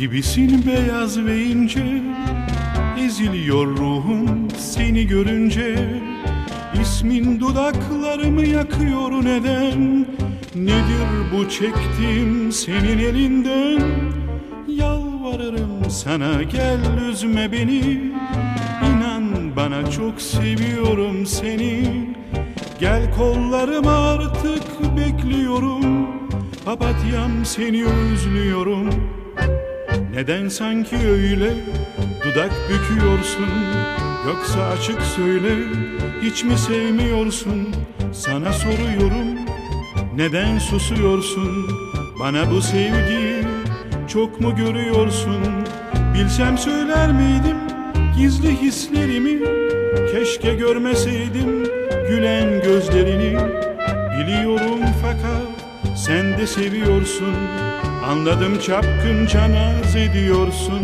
gibisin beyaz ve ince. Eziliyor ruhum seni görünce. İsmin dudaklarımı yakıyor neden? Nedir bu çektiğim senin elinden? Yalvarırım sana gel üzme beni. İnan bana çok seviyorum seni. Gel kollarıma artık bekliyorum Papatyam seni özlüyorum. Neden sanki öyle dudak büküyorsun? Yoksa açık söyle hiç mi sevmiyorsun? Sana soruyorum neden susuyorsun? Bana bu sevgiyi çok mu görüyorsun? Bilsem söyler miydim gizli hislerimi? Keşke görmeseydim gülen fakat sen de seviyorsun. Anladım çapkınca naz ediyorsun